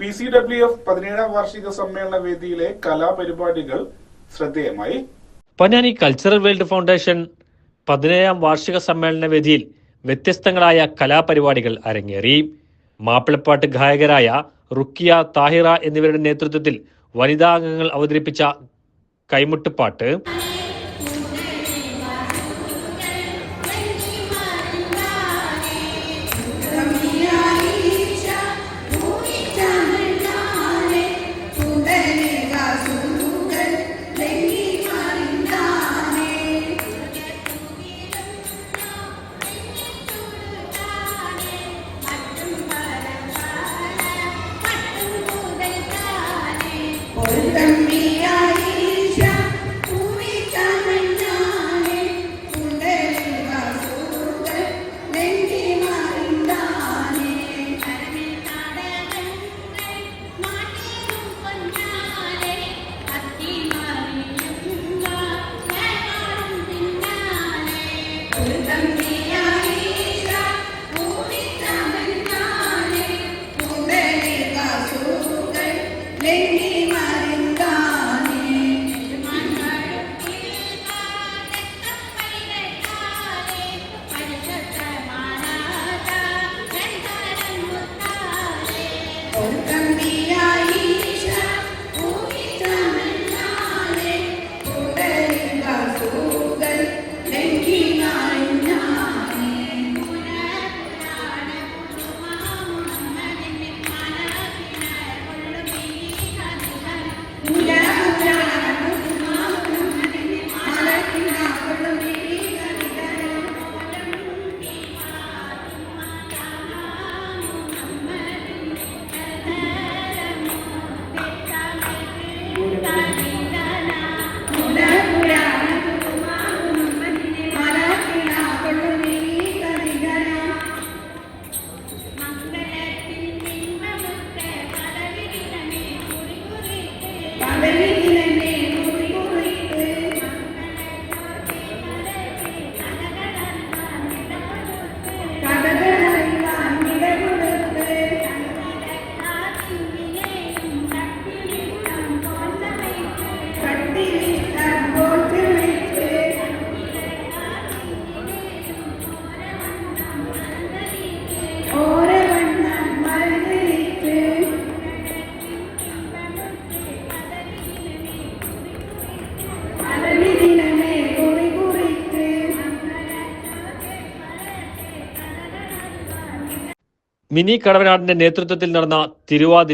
P C W F പതിനേഴാം വാർഷിക സമ്മേളന വേദിയിലെ കലാപരിപാടികൾ ശ്രദ്ധേയമായി. പൊന്നാനി കൾച്ചറൽ വേൾഡ് ഫൗണ്ടേഷൻ പതിനേഴാം വാർഷിക സമ്മേളന വേദിയിൽ വ്യത്യസ്തങ്ങളായ കലാപരിപാടികൾ അരങ്ങേറി. മാപ്പിളപ്പാട്ട് ഗായകരായ റുക്കിയ താഹിറ എന്നിവരുടെ നേതൃത്വത്തിൽ വനിതാ അംഗങ്ങൾ അവതരിപ്പിച്ച കൈമുട്ടുപാട്ട് very മിനി കടവനാടിന്റെ നേതൃത്വത്തിൽ നടന്ന തിരുവാതിര